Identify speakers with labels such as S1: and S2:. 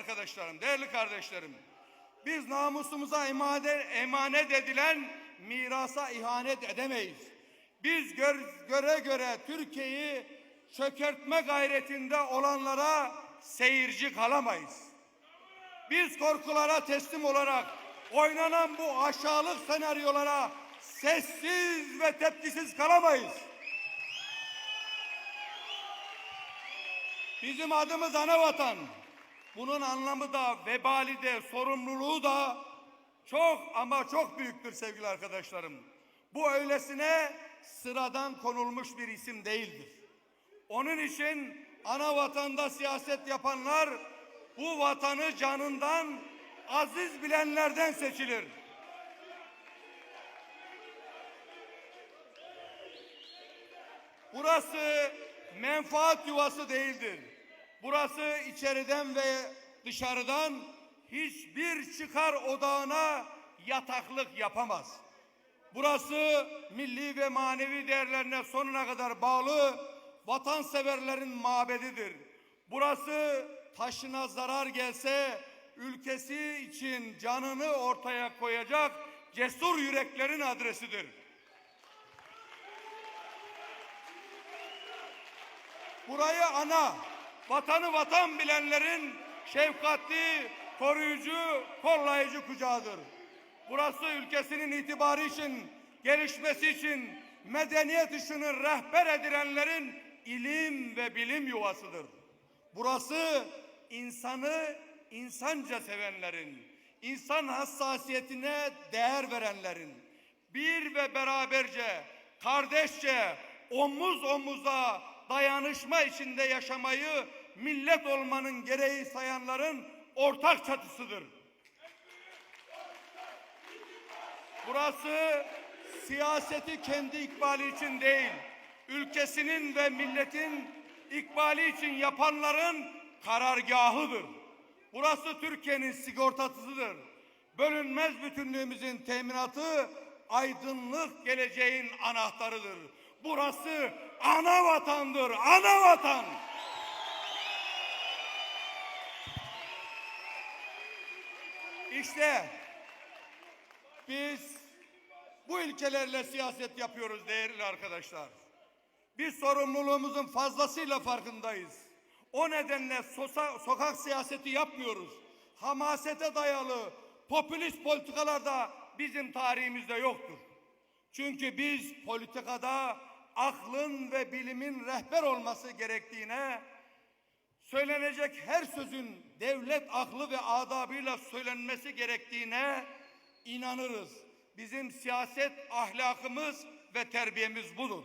S1: arkadaşlarım, değerli kardeşlerim. Biz namusumuza emanet, edilen mirasa ihanet edemeyiz. Biz gör, göre göre Türkiye'yi çökertme gayretinde olanlara seyirci kalamayız. Biz korkulara teslim olarak oynanan bu aşağılık senaryolara sessiz ve tepkisiz kalamayız. Bizim adımız ana vatan. Bunun anlamı da, vebali de, sorumluluğu da çok ama çok büyüktür sevgili arkadaşlarım. Bu öylesine sıradan konulmuş bir isim değildir. Onun için ana vatanda siyaset yapanlar bu vatanı canından aziz bilenlerden seçilir. Burası menfaat yuvası değildir. Burası içeriden ve dışarıdan hiçbir çıkar odağına yataklık yapamaz. Burası milli ve manevi değerlerine sonuna kadar bağlı vatanseverlerin mabedidir. Burası taşına zarar gelse ülkesi için canını ortaya koyacak cesur yüreklerin adresidir. Burayı ana, vatanı vatan bilenlerin şefkatli, koruyucu, kollayıcı kucağıdır. Burası ülkesinin itibarı için, gelişmesi için medeniyet ışını rehber edilenlerin ilim ve bilim yuvasıdır. Burası insanı insanca sevenlerin, insan hassasiyetine değer verenlerin, bir ve beraberce, kardeşçe, omuz omuza dayanışma içinde yaşamayı millet olmanın gereği sayanların ortak çatısıdır. Burası siyaseti kendi ikbali için değil, ülkesinin ve milletin ikbali için yapanların karargahıdır. Burası Türkiye'nin sigortasıdır. Bölünmez bütünlüğümüzün teminatı, aydınlık geleceğin anahtarıdır. Burası ana vatandır, ana vatan. İşte biz bu ilkelerle siyaset yapıyoruz değerli arkadaşlar. Biz sorumluluğumuzun fazlasıyla farkındayız. O nedenle sosa- sokak siyaseti yapmıyoruz. Hamasete dayalı popülist politikalar da bizim tarihimizde yoktur. Çünkü biz politikada aklın ve bilimin rehber olması gerektiğine, söylenecek her sözün devlet aklı ve adabıyla söylenmesi gerektiğine inanırız. Bizim siyaset ahlakımız ve terbiyemiz budur.